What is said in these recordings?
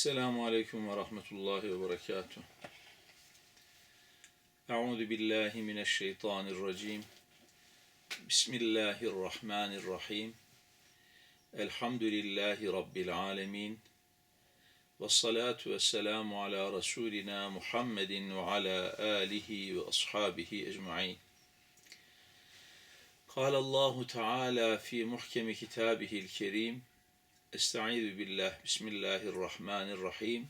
Esselamu Aleyküm ve Rahmetullahi ve Berekatuhu. Euzu billahi mineşşeytanirracim. Bismillahirrahmanirrahim. Elhamdülillahi Rabbil alemin. Ve salatu ve selamu ala Resulina Muhammedin ve ala alihi ve ashabihi ecma'in. قال الله تعالى في محكم كتابه الكريم استعيذ بالله. بسم الله الرحمن الرحيم.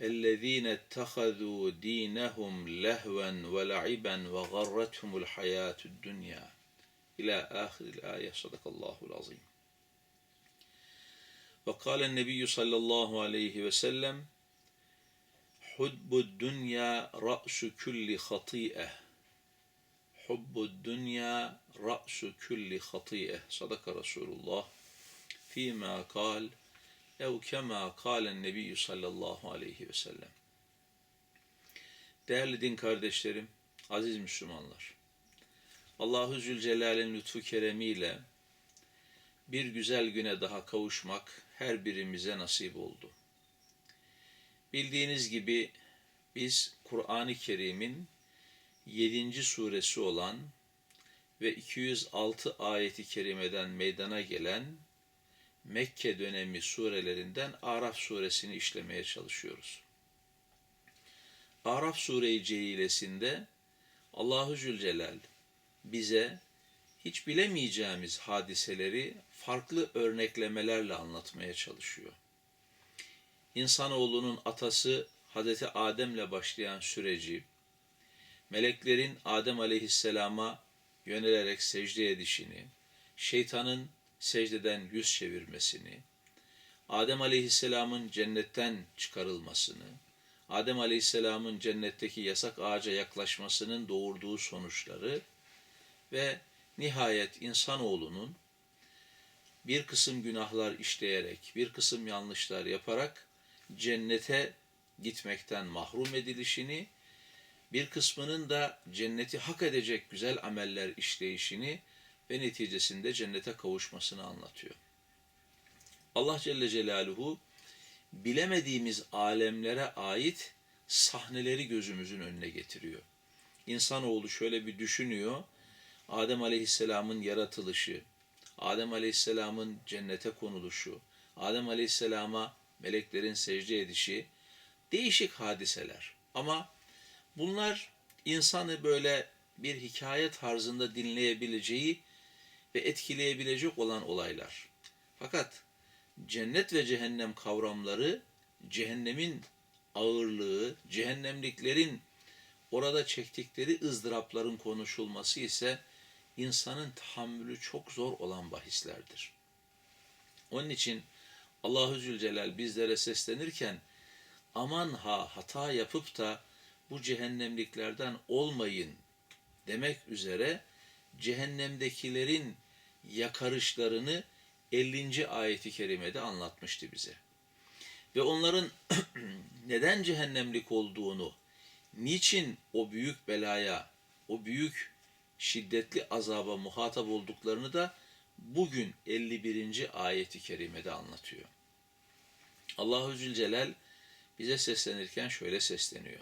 الذين اتخذوا دينهم لهوا ولعبا وغرتهم الحياة الدنيا. إلى آخر الآية. صدق الله العظيم. وقال النبي صلى الله عليه وسلم حب الدنيا رأس كل خطيئة. حب الدنيا رأس كل خطيئة. صدق رسول الله. فيما قال أو كما قال النبي sallallahu aleyhi ve sellem. Değerli din kardeşlerim, aziz Müslümanlar. Allahu Zülcelal'in lütfu keremiyle bir güzel güne daha kavuşmak her birimize nasip oldu. Bildiğiniz gibi biz Kur'an-ı Kerim'in 7. suresi olan ve 206 ayeti kerimeden meydana gelen Mekke dönemi surelerinden Araf suresini işlemeye çalışıyoruz. Araf sure-i Allahu Zülcelal bize hiç bilemeyeceğimiz hadiseleri farklı örneklemelerle anlatmaya çalışıyor. İnsanoğlunun atası Hazreti Adem'le başlayan süreci, meleklerin Adem aleyhisselama yönelerek secde edişini, şeytanın secdeden yüz çevirmesini, Adem Aleyhisselam'ın cennetten çıkarılmasını, Adem Aleyhisselam'ın cennetteki yasak ağaca yaklaşmasının doğurduğu sonuçları ve nihayet insanoğlunun bir kısım günahlar işleyerek, bir kısım yanlışlar yaparak cennete gitmekten mahrum edilişini, bir kısmının da cenneti hak edecek güzel ameller işleyişini ve neticesinde cennete kavuşmasını anlatıyor. Allah Celle Celaluhu bilemediğimiz alemlere ait sahneleri gözümüzün önüne getiriyor. İnsanoğlu şöyle bir düşünüyor. Adem Aleyhisselam'ın yaratılışı, Adem Aleyhisselam'ın cennete konuluşu, Adem Aleyhisselam'a meleklerin secde edişi değişik hadiseler. Ama bunlar insanı böyle bir hikaye tarzında dinleyebileceği ve etkileyebilecek olan olaylar. Fakat cennet ve cehennem kavramları cehennemin ağırlığı, cehennemliklerin orada çektikleri ızdırapların konuşulması ise insanın tahammülü çok zor olan bahislerdir. Onun için Allahü Zülcelal bizlere seslenirken aman ha hata yapıp da bu cehennemliklerden olmayın demek üzere cehennemdekilerin yakarışlarını 50. ayeti kerimede anlatmıştı bize. Ve onların neden cehennemlik olduğunu, niçin o büyük belaya, o büyük şiddetli azaba muhatap olduklarını da bugün 51. ayeti kerimede anlatıyor. Allahu Zülcelal bize seslenirken şöyle sesleniyor.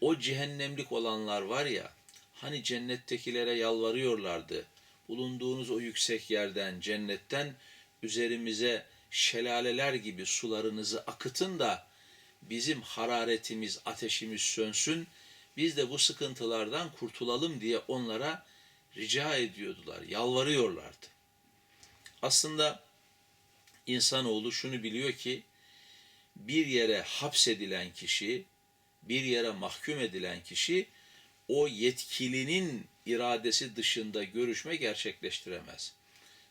O cehennemlik olanlar var ya, hani cennettekilere yalvarıyorlardı. Bulunduğunuz o yüksek yerden, cennetten üzerimize şelaleler gibi sularınızı akıtın da bizim hararetimiz, ateşimiz sönsün. Biz de bu sıkıntılardan kurtulalım diye onlara rica ediyordular, yalvarıyorlardı. Aslında insanoğlu şunu biliyor ki bir yere hapsedilen kişi, bir yere mahkum edilen kişi o yetkilinin iradesi dışında görüşme gerçekleştiremez.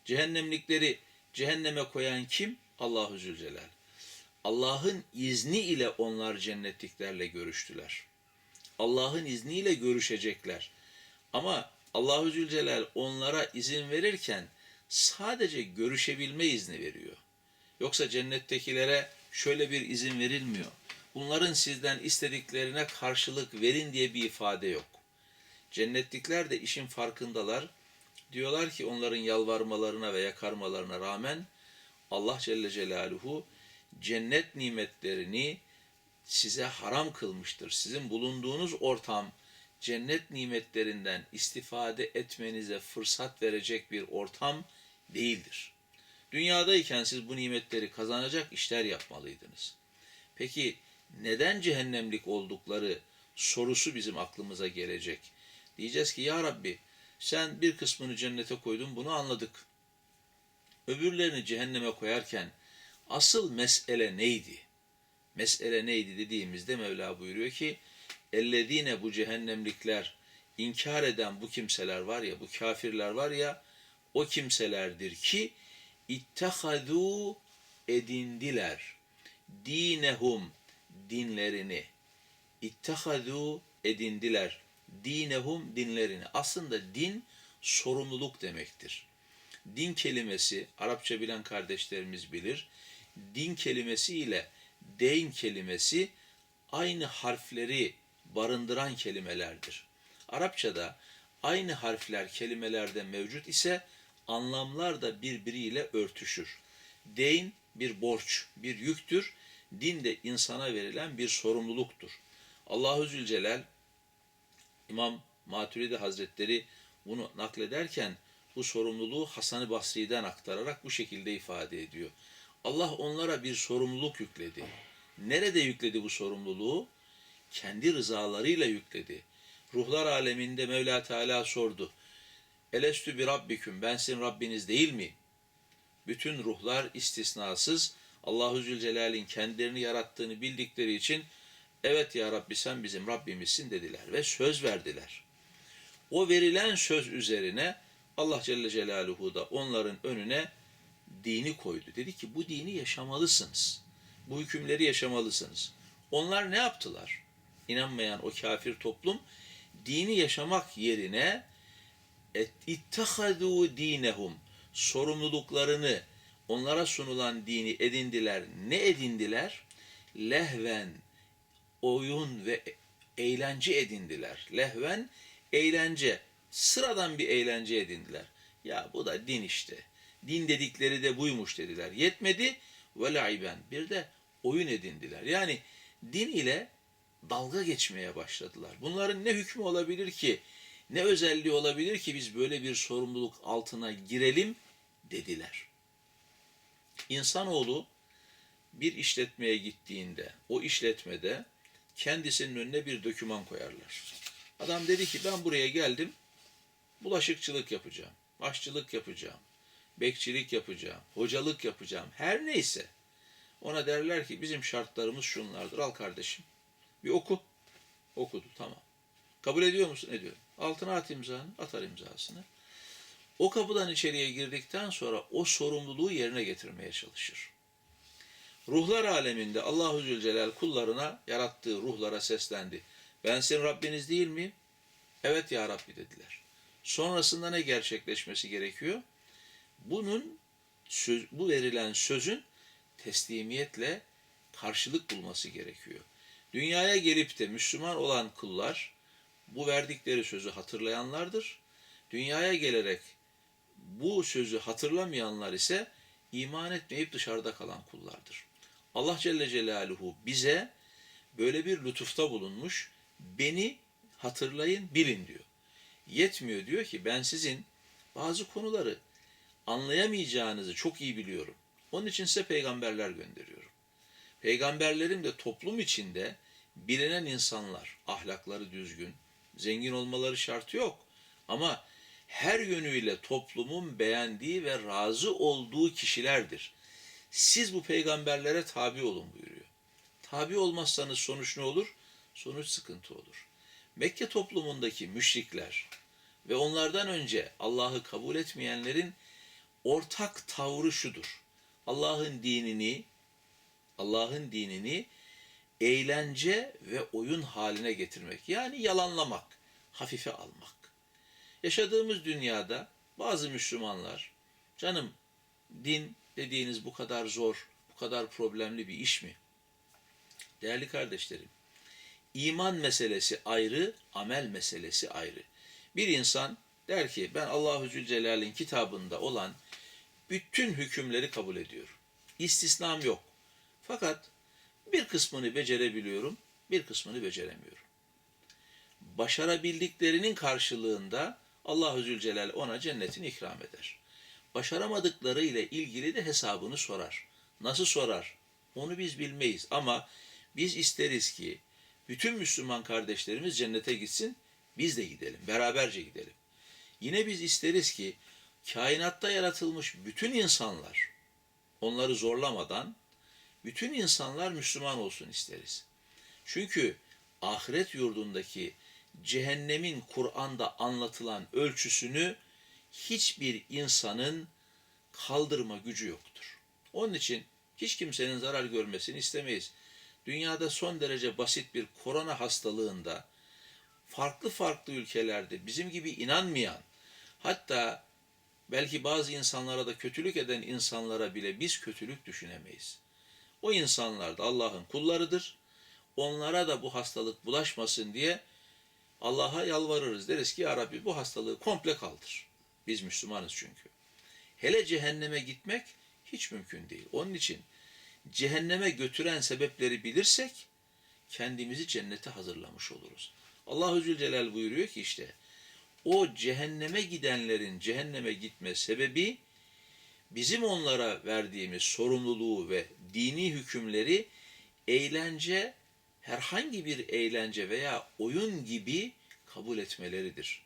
Cehennemlikleri cehenneme koyan kim? Allahu Zülcelal. Allah'ın izni ile onlar cennetliklerle görüştüler. Allah'ın izniyle görüşecekler. Ama Allahu Zülcelal onlara izin verirken sadece görüşebilme izni veriyor. Yoksa cennettekilere şöyle bir izin verilmiyor. Bunların sizden istediklerine karşılık verin diye bir ifade yok. Cennetlikler de işin farkındalar. Diyorlar ki onların yalvarmalarına ve yakarmalarına rağmen Allah Celle Celaluhu cennet nimetlerini size haram kılmıştır. Sizin bulunduğunuz ortam cennet nimetlerinden istifade etmenize fırsat verecek bir ortam değildir. Dünyadayken siz bu nimetleri kazanacak işler yapmalıydınız. Peki neden cehennemlik oldukları sorusu bizim aklımıza gelecek. Diyeceğiz ki ya Rabbi sen bir kısmını cennete koydun bunu anladık. Öbürlerini cehenneme koyarken asıl mesele neydi? Mesele neydi dediğimizde Mevla buyuruyor ki ellezine bu cehennemlikler inkar eden bu kimseler var ya bu kafirler var ya o kimselerdir ki ittehadu edindiler dinehum dinlerini ittehadu edindiler dinehum dinlerini aslında din sorumluluk demektir din kelimesi Arapça bilen kardeşlerimiz bilir din kelimesi ile deyn kelimesi aynı harfleri barındıran kelimelerdir. Arapçada aynı harfler kelimelerde mevcut ise anlamlar da birbiriyle örtüşür. Deyn bir borç, bir yüktür. Din de insana verilen bir sorumluluktur. Allahu Zülcelal İmam Maturidi Hazretleri bunu naklederken bu sorumluluğu Hasan-ı Basri'den aktararak bu şekilde ifade ediyor. Allah onlara bir sorumluluk yükledi. Nerede yükledi bu sorumluluğu? Kendi rızalarıyla yükledi. Ruhlar aleminde Mevla Teala sordu. Elestü bir rabbiküm, ben sizin Rabbiniz değil mi? Bütün ruhlar istisnasız Allahu Zülcelal'in kendilerini yarattığını bildikleri için evet ya Rabbi sen bizim Rabbimizsin dediler ve söz verdiler. O verilen söz üzerine Allah Celle Celaluhu da onların önüne dini koydu. Dedi ki bu dini yaşamalısınız. Bu hükümleri yaşamalısınız. Onlar ne yaptılar? İnanmayan o kafir toplum dini yaşamak yerine ittehadu dinehum sorumluluklarını onlara sunulan dini edindiler. Ne edindiler? Lehven oyun ve eğlence edindiler. Lehven eğlence. Sıradan bir eğlence edindiler. Ya bu da din işte. Din dedikleri de buymuş dediler. Yetmedi ve laiben. Bir de oyun edindiler. Yani din ile dalga geçmeye başladılar. Bunların ne hükmü olabilir ki, ne özelliği olabilir ki biz böyle bir sorumluluk altına girelim dediler. İnsanoğlu bir işletmeye gittiğinde, o işletmede kendisinin önüne bir döküman koyarlar. Adam dedi ki ben buraya geldim, bulaşıkçılık yapacağım, aşçılık yapacağım, bekçilik yapacağım, hocalık yapacağım, her neyse. Ona derler ki bizim şartlarımız şunlardır. Al kardeşim. Bir oku. Okudu. Tamam. Kabul ediyor musun? Ediyorum. Altına at imzanı. Atar imzasını. O kapıdan içeriye girdikten sonra o sorumluluğu yerine getirmeye çalışır. Ruhlar aleminde Allahu Zülcelal kullarına yarattığı ruhlara seslendi. Ben senin Rabbiniz değil miyim? Evet ya Rabbi dediler. Sonrasında ne gerçekleşmesi gerekiyor? Bunun söz, bu verilen sözün teslimiyetle karşılık bulması gerekiyor. Dünyaya gelip de Müslüman olan kullar bu verdikleri sözü hatırlayanlardır. Dünyaya gelerek bu sözü hatırlamayanlar ise iman etmeyip dışarıda kalan kullardır. Allah Celle Celaluhu bize böyle bir lütufta bulunmuş. Beni hatırlayın, bilin diyor. Yetmiyor diyor ki ben sizin bazı konuları anlayamayacağınızı çok iyi biliyorum. Onun için size peygamberler gönderiyorum. Peygamberlerim de toplum içinde bilinen insanlar, ahlakları düzgün, zengin olmaları şartı yok. Ama her yönüyle toplumun beğendiği ve razı olduğu kişilerdir. Siz bu peygamberlere tabi olun buyuruyor. Tabi olmazsanız sonuç ne olur? Sonuç sıkıntı olur. Mekke toplumundaki müşrikler ve onlardan önce Allah'ı kabul etmeyenlerin ortak tavrı şudur. Allah'ın dinini Allah'ın dinini eğlence ve oyun haline getirmek. Yani yalanlamak, hafife almak. Yaşadığımız dünyada bazı Müslümanlar, canım din dediğiniz bu kadar zor, bu kadar problemli bir iş mi? Değerli kardeşlerim, iman meselesi ayrı, amel meselesi ayrı. Bir insan der ki ben Allahu Zülcelal'in kitabında olan bütün hükümleri kabul ediyorum. İstisnam yok. Fakat bir kısmını becerebiliyorum, bir kısmını beceremiyorum. Başarabildiklerinin karşılığında Allahu Zülcelal ona cennetini ikram eder. Başaramadıkları ile ilgili de hesabını sorar. Nasıl sorar? Onu biz bilmeyiz ama biz isteriz ki bütün Müslüman kardeşlerimiz cennete gitsin, biz de gidelim, beraberce gidelim. Yine biz isteriz ki kainatta yaratılmış bütün insanlar onları zorlamadan bütün insanlar Müslüman olsun isteriz. Çünkü ahiret yurdundaki cehennemin Kur'an'da anlatılan ölçüsünü hiçbir insanın kaldırma gücü yoktur. Onun için hiç kimsenin zarar görmesini istemeyiz. Dünyada son derece basit bir korona hastalığında farklı farklı ülkelerde bizim gibi inanmayan hatta belki bazı insanlara da kötülük eden insanlara bile biz kötülük düşünemeyiz. O insanlar da Allah'ın kullarıdır. Onlara da bu hastalık bulaşmasın diye Allah'a yalvarırız. Deriz ki ya Rabbi bu hastalığı komple kaldır. Biz Müslümanız çünkü. Hele cehenneme gitmek hiç mümkün değil. Onun için cehenneme götüren sebepleri bilirsek kendimizi cennete hazırlamış oluruz. Allahu Zülcelal buyuruyor ki işte o cehenneme gidenlerin cehenneme gitme sebebi bizim onlara verdiğimiz sorumluluğu ve dini hükümleri eğlence herhangi bir eğlence veya oyun gibi kabul etmeleridir.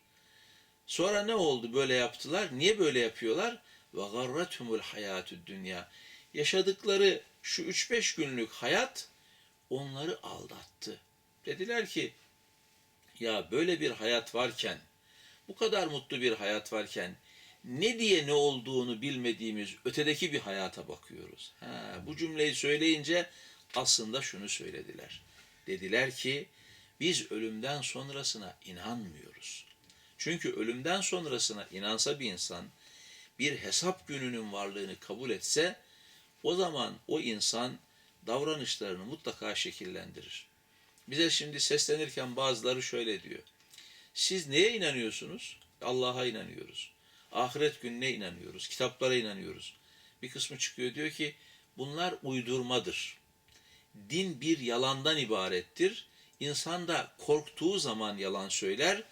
Sonra ne oldu böyle yaptılar? Niye böyle yapıyorlar? Ve garratumul hayatü dünya. Yaşadıkları şu 3-5 günlük hayat onları aldattı. Dediler ki ya böyle bir hayat varken, bu kadar mutlu bir hayat varken ne diye ne olduğunu bilmediğimiz ötedeki bir hayata bakıyoruz. Ha, bu cümleyi söyleyince aslında şunu söylediler. Dediler ki biz ölümden sonrasına inanmıyoruz. Çünkü ölümden sonrasına inansa bir insan bir hesap gününün varlığını kabul etse o zaman o insan davranışlarını mutlaka şekillendirir. Bize şimdi seslenirken bazıları şöyle diyor. Siz neye inanıyorsunuz? Allah'a inanıyoruz. Ahiret gününe inanıyoruz. Kitaplara inanıyoruz. Bir kısmı çıkıyor diyor ki bunlar uydurmadır. Din bir yalandan ibarettir. İnsan da korktuğu zaman yalan söyler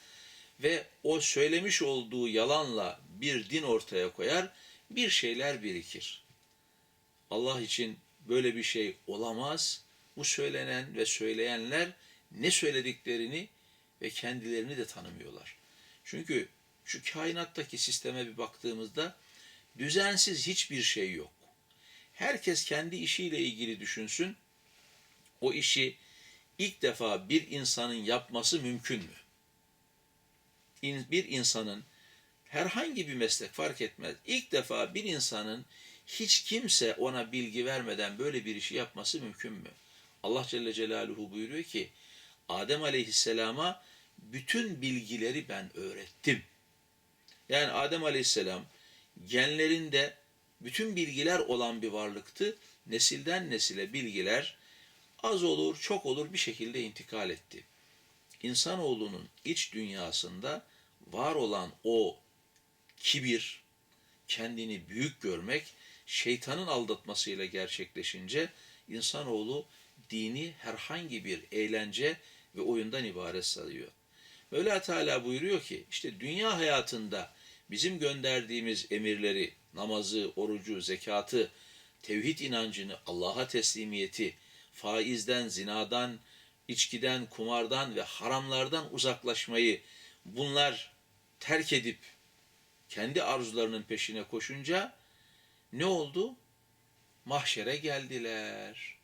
ve o söylemiş olduğu yalanla bir din ortaya koyar, bir şeyler birikir. Allah için böyle bir şey olamaz. Bu söylenen ve söyleyenler ne söylediklerini ve kendilerini de tanımıyorlar. Çünkü şu kainattaki sisteme bir baktığımızda düzensiz hiçbir şey yok. Herkes kendi işiyle ilgili düşünsün. O işi ilk defa bir insanın yapması mümkün mü? Bir insanın herhangi bir meslek fark etmez. İlk defa bir insanın hiç kimse ona bilgi vermeden böyle bir işi yapması mümkün mü? Allah Celle Celaluhu buyuruyor ki Adem Aleyhisselam'a bütün bilgileri ben öğrettim. Yani Adem Aleyhisselam genlerinde bütün bilgiler olan bir varlıktı. Nesilden nesile bilgiler az olur, çok olur bir şekilde intikal etti. İnsanoğlunun iç dünyasında var olan o kibir, kendini büyük görmek şeytanın aldatmasıyla gerçekleşince insanoğlu dini herhangi bir eğlence ve oyundan ibaret sayıyor. Mevla Teala buyuruyor ki işte dünya hayatında bizim gönderdiğimiz emirleri, namazı, orucu, zekatı, tevhid inancını, Allah'a teslimiyeti, faizden, zinadan, içkiden, kumardan ve haramlardan uzaklaşmayı bunlar terk edip kendi arzularının peşine koşunca ne oldu? Mahşere geldiler.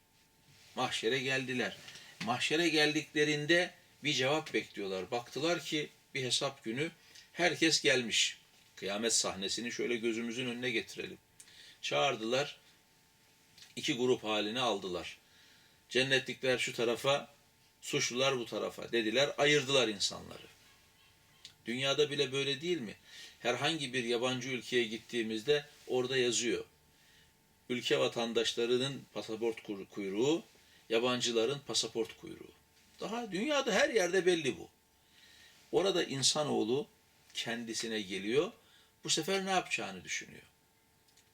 Mahşere geldiler. Mahşere geldiklerinde bir cevap bekliyorlar. Baktılar ki bir hesap günü herkes gelmiş. Kıyamet sahnesini şöyle gözümüzün önüne getirelim. Çağırdılar. iki grup halini aldılar. Cennetlikler şu tarafa, suçlular bu tarafa dediler. Ayırdılar insanları. Dünyada bile böyle değil mi? Herhangi bir yabancı ülkeye gittiğimizde orada yazıyor. Ülke vatandaşlarının pasaport kuyruğu, yabancıların pasaport kuyruğu. Daha dünyada her yerde belli bu. Orada insanoğlu kendisine geliyor. Bu sefer ne yapacağını düşünüyor.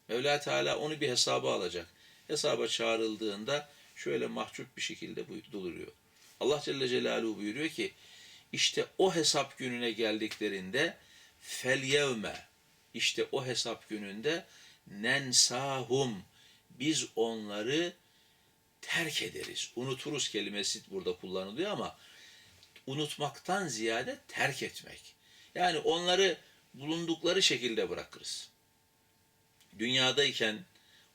Mevla Teala onu bir hesaba alacak. hesaba çağrıldığında şöyle mahcup bir şekilde duruyor. Allah Celle Celaluhu buyuruyor ki işte o hesap gününe geldiklerinde fel yevme işte o hesap gününde nensahum biz onları terk ederiz. Unuturuz kelimesi burada kullanılıyor ama unutmaktan ziyade terk etmek. Yani onları bulundukları şekilde bırakırız. Dünyadayken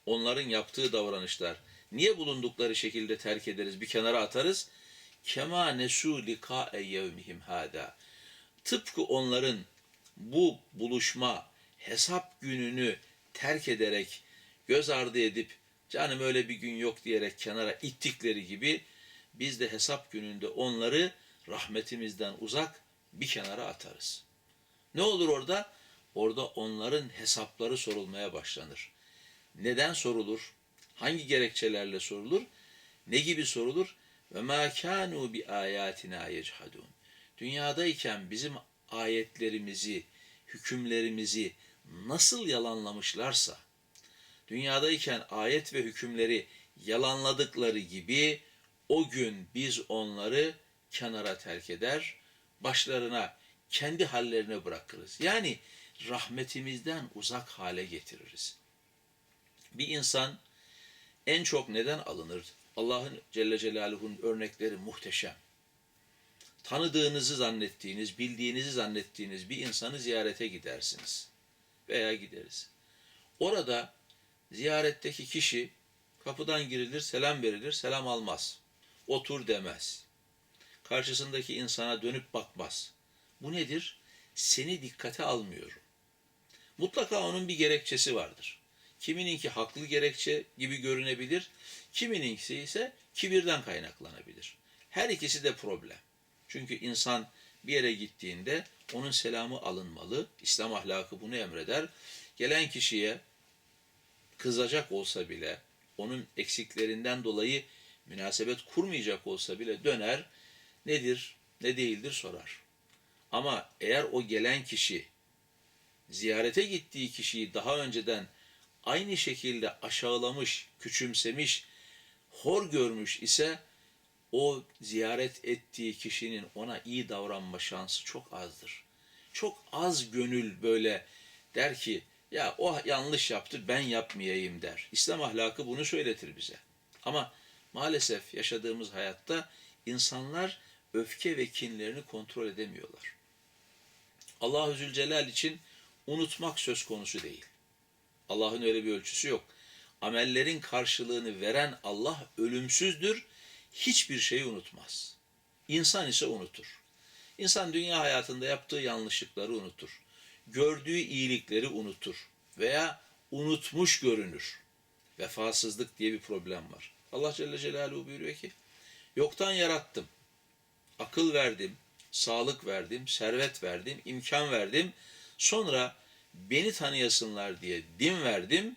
onların yaptığı davranışlar niye bulundukları şekilde terk ederiz, bir kenara atarız? Kema nesu lika yevmihim hada. Tıpkı onların bu buluşma hesap gününü terk ederek göz ardı edip canım öyle bir gün yok diyerek kenara ittikleri gibi biz de hesap gününde onları rahmetimizden uzak bir kenara atarız. Ne olur orada? Orada onların hesapları sorulmaya başlanır. Neden sorulur? Hangi gerekçelerle sorulur? Ne gibi sorulur? Ve ma kanu bi ayatina yechadun. Dünyadayken bizim ayetlerimizi, hükümlerimizi nasıl yalanlamışlarsa, dünyadayken ayet ve hükümleri yalanladıkları gibi o gün biz onları kenara terk eder, başlarına kendi hallerine bırakırız. Yani rahmetimizden uzak hale getiririz. Bir insan en çok neden alınır? Allah'ın Celle Celaluhu'nun örnekleri muhteşem. Tanıdığınızı zannettiğiniz, bildiğinizi zannettiğiniz bir insanı ziyarete gidersiniz. Veya gideriz. Orada ziyaretteki kişi kapıdan girilir, selam verilir, selam almaz. Otur demez. Karşısındaki insana dönüp bakmaz. Bu nedir? Seni dikkate almıyorum. Mutlaka onun bir gerekçesi vardır. Kimininki haklı gerekçe gibi görünebilir, kimininkisi ise kibirden kaynaklanabilir. Her ikisi de problem. Çünkü insan bir yere gittiğinde onun selamı alınmalı. İslam ahlakı bunu emreder. Gelen kişiye kızacak olsa bile, onun eksiklerinden dolayı münasebet kurmayacak olsa bile döner, nedir, ne değildir sorar. Ama eğer o gelen kişi ziyarete gittiği kişiyi daha önceden aynı şekilde aşağılamış, küçümsemiş, hor görmüş ise o ziyaret ettiği kişinin ona iyi davranma şansı çok azdır. Çok az gönül böyle der ki ya o yanlış yaptı ben yapmayayım der. İslam ahlakı bunu söyletir bize. Ama maalesef yaşadığımız hayatta insanlar öfke ve kinlerini kontrol edemiyorlar. Allahü Zülcelal için unutmak söz konusu değil. Allah'ın öyle bir ölçüsü yok. Amellerin karşılığını veren Allah ölümsüzdür, hiçbir şeyi unutmaz. İnsan ise unutur. İnsan dünya hayatında yaptığı yanlışlıkları unutur. Gördüğü iyilikleri unutur veya unutmuş görünür. Vefasızlık diye bir problem var. Allah Celle Celaluhu buyuruyor ki, yoktan yarattım, akıl verdim, sağlık verdim, servet verdim, imkan verdim. Sonra beni tanıyasınlar diye din verdim.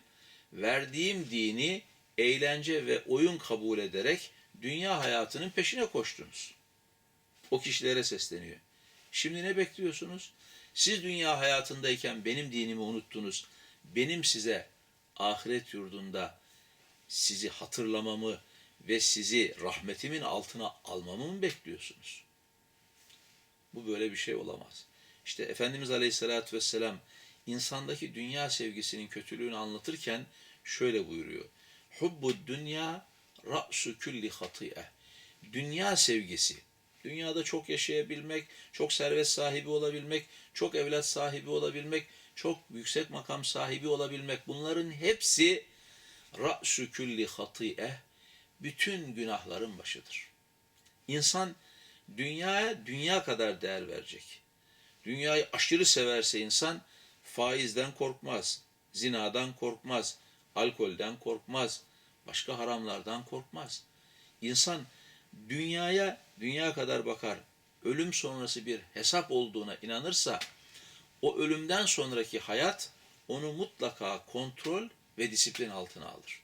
Verdiğim dini eğlence ve oyun kabul ederek dünya hayatının peşine koştunuz. O kişilere sesleniyor. Şimdi ne bekliyorsunuz? Siz dünya hayatındayken benim dinimi unuttunuz. Benim size ahiret yurdunda sizi hatırlamamı ve sizi rahmetimin altına almamı mı bekliyorsunuz? Bu böyle bir şey olamaz. İşte Efendimiz Aleyhisselatü Vesselam insandaki dünya sevgisinin kötülüğünü anlatırken şöyle buyuruyor. Hubbu dünya ra'su külli hati'e. Dünya sevgisi, dünyada çok yaşayabilmek, çok servet sahibi olabilmek, çok evlat sahibi olabilmek, çok yüksek makam sahibi olabilmek bunların hepsi ra'su külli hati'e bütün günahların başıdır. İnsan dünyaya dünya kadar değer verecek. Dünyayı aşırı severse insan faizden korkmaz, zinadan korkmaz, alkolden korkmaz, başka haramlardan korkmaz. İnsan dünyaya dünya kadar bakar, ölüm sonrası bir hesap olduğuna inanırsa o ölümden sonraki hayat onu mutlaka kontrol ve disiplin altına alır.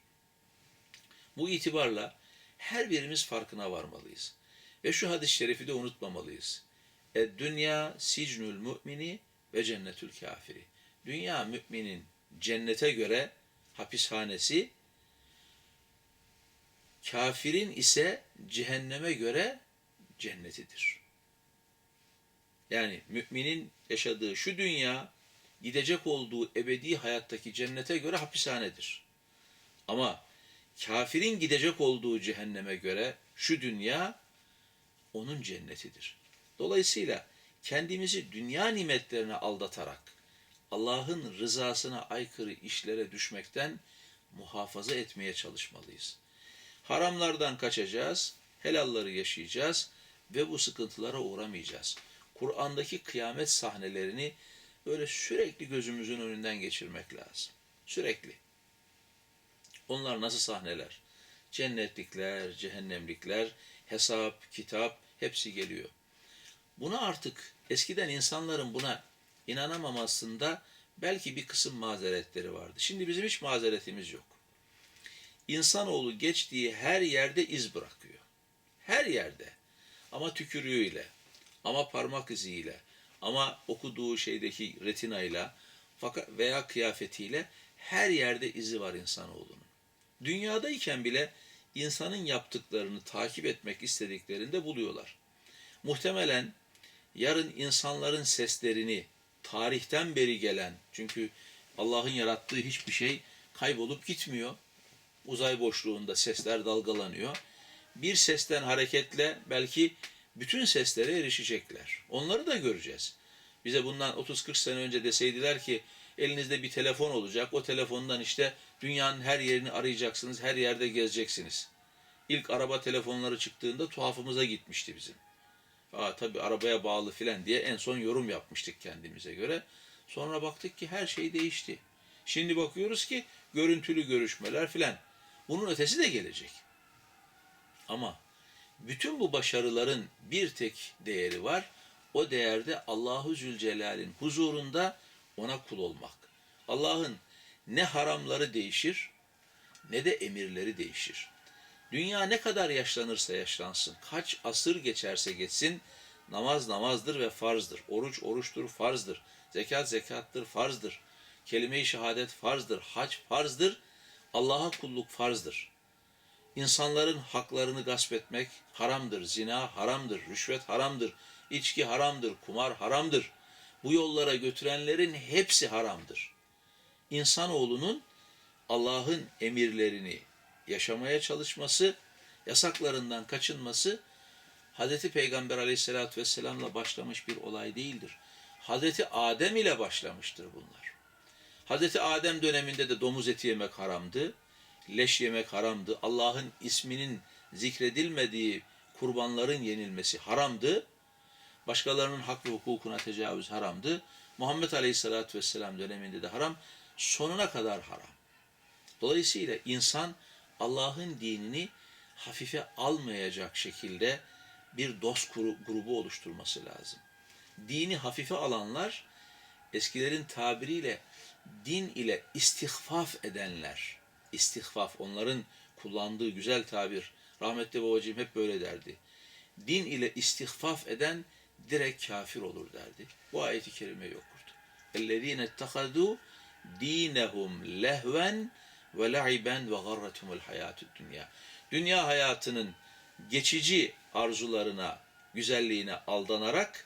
Bu itibarla her birimiz farkına varmalıyız. Ve şu hadis-i şerifi de unutmamalıyız. E dünya sicnül mümini ve cennetül kafiri. Dünya müminin cennete göre hapishanesi, Kafirin ise cehenneme göre cennetidir. Yani müminin yaşadığı şu dünya gidecek olduğu ebedi hayattaki cennete göre hapishanedir. Ama kafirin gidecek olduğu cehenneme göre şu dünya onun cennetidir. Dolayısıyla kendimizi dünya nimetlerine aldatarak Allah'ın rızasına aykırı işlere düşmekten muhafaza etmeye çalışmalıyız. Haramlardan kaçacağız, helalları yaşayacağız ve bu sıkıntılara uğramayacağız. Kur'an'daki kıyamet sahnelerini böyle sürekli gözümüzün önünden geçirmek lazım. Sürekli. Onlar nasıl sahneler? Cennetlikler, cehennemlikler, hesap, kitap hepsi geliyor. Buna artık eskiden insanların buna inanamamasında belki bir kısım mazeretleri vardı. Şimdi bizim hiç mazeretimiz yok. İnsanoğlu geçtiği her yerde iz bırakıyor. Her yerde. Ama tükürüğüyle, ama parmak iziyle, ama okuduğu şeydeki retinayla fakat veya kıyafetiyle her yerde izi var insanoğlunun. Dünyadayken bile insanın yaptıklarını takip etmek istediklerinde buluyorlar. Muhtemelen yarın insanların seslerini tarihten beri gelen çünkü Allah'ın yarattığı hiçbir şey kaybolup gitmiyor. Uzay boşluğunda sesler dalgalanıyor. Bir sesten hareketle belki bütün seslere erişecekler. Onları da göreceğiz. Bize bundan 30-40 sene önce deseydiler ki elinizde bir telefon olacak. O telefondan işte dünyanın her yerini arayacaksınız, her yerde gezeceksiniz. İlk araba telefonları çıktığında tuhafımıza gitmişti bizim. Aa, tabii arabaya bağlı filan diye en son yorum yapmıştık kendimize göre. Sonra baktık ki her şey değişti. Şimdi bakıyoruz ki görüntülü görüşmeler filan. Bunun ötesi de gelecek. Ama bütün bu başarıların bir tek değeri var. O değerde Allahu Zülcelal'in huzurunda ona kul olmak. Allah'ın ne haramları değişir ne de emirleri değişir. Dünya ne kadar yaşlanırsa yaşlansın, kaç asır geçerse geçsin, namaz namazdır ve farzdır. Oruç oruçtur, farzdır. Zekat zekattır, farzdır. Kelime-i şehadet farzdır, hac farzdır. Allah'a kulluk farzdır. İnsanların haklarını gasp etmek haramdır. Zina haramdır, rüşvet haramdır, içki haramdır, kumar haramdır. Bu yollara götürenlerin hepsi haramdır. İnsanoğlunun Allah'ın emirlerini yaşamaya çalışması, yasaklarından kaçınması Hz. Peygamber aleyhissalatü vesselamla başlamış bir olay değildir. Hz. Adem ile başlamıştır bunlar. Hz. Adem döneminde de domuz eti yemek haramdı, leş yemek haramdı, Allah'ın isminin zikredilmediği kurbanların yenilmesi haramdı, başkalarının hak ve hukukuna tecavüz haramdı. Muhammed Aleyhisselatü Vesselam döneminde de haram, sonuna kadar haram. Dolayısıyla insan Allah'ın dinini hafife almayacak şekilde bir dost grubu oluşturması lazım. Dini hafife alanlar eskilerin tabiriyle din ile istihfaf edenler. İstihfaf onların kullandığı güzel tabir. Rahmetli babacığım hep böyle derdi. Din ile istihfaf eden direkt kafir olur derdi. Bu ayeti kerime okurdu. اَلَّذ۪ينَ اتَّخَذُوا د۪ينَهُمْ لَهْوًا ve la'iben ve garratumul hayatud dünya. Dünya hayatının geçici arzularına, güzelliğine aldanarak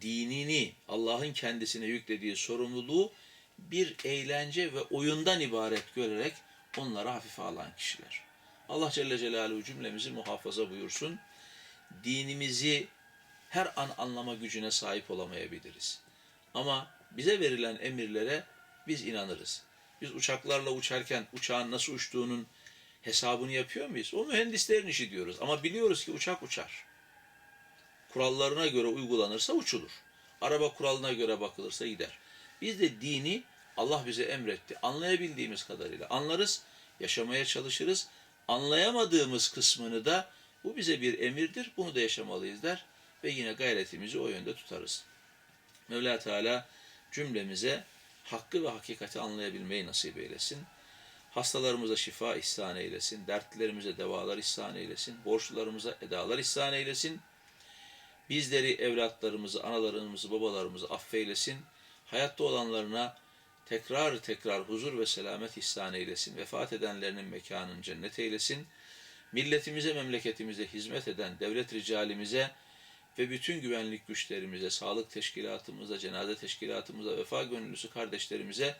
dinini, Allah'ın kendisine yüklediği sorumluluğu bir eğlence ve oyundan ibaret görerek onları hafife alan kişiler. Allah Celle Celaluhu cümlemizi muhafaza buyursun. Dinimizi her an anlama gücüne sahip olamayabiliriz. Ama bize verilen emirlere biz inanırız. Biz uçaklarla uçarken uçağın nasıl uçtuğunun hesabını yapıyor muyuz? O mühendislerin işi diyoruz. Ama biliyoruz ki uçak uçar. Kurallarına göre uygulanırsa uçulur. Araba kuralına göre bakılırsa gider. Biz de dini Allah bize emretti. Anlayabildiğimiz kadarıyla anlarız, yaşamaya çalışırız. Anlayamadığımız kısmını da bu bize bir emirdir, bunu da yaşamalıyız der ve yine gayretimizi o yönde tutarız. Mevla Teala cümlemize hakkı ve hakikati anlayabilmeyi nasip eylesin. Hastalarımıza şifa ihsan eylesin, dertlerimize devalar ihsan eylesin, borçlularımıza edalar ihsan eylesin. Bizleri, evlatlarımızı, analarımızı, babalarımızı affeylesin. Hayatta olanlarına tekrar tekrar huzur ve selamet ihsan eylesin. Vefat edenlerinin mekanını cennet eylesin. milletimize, memleketimize hizmet eden devlet ricalimize ve bütün güvenlik güçlerimize, sağlık teşkilatımıza, cenaze teşkilatımıza, vefa gönüllüsü kardeşlerimize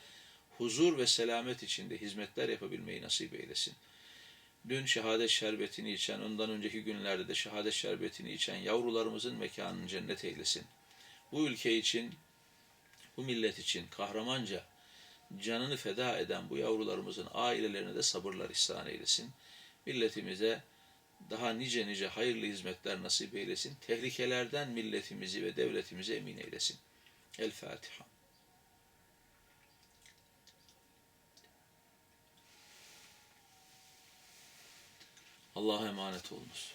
huzur ve selamet içinde hizmetler yapabilmeyi nasip eylesin. Dün şehadet şerbetini içen, ondan önceki günlerde de şehadet şerbetini içen yavrularımızın mekanını cennet eylesin. Bu ülke için, bu millet için kahramanca canını feda eden bu yavrularımızın ailelerine de sabırlar ihsan eylesin. Milletimize daha nice nice hayırlı hizmetler nasip eylesin. Tehlikelerden milletimizi ve devletimizi emin eylesin. El Fatiha. Allah'a emanet olunuz.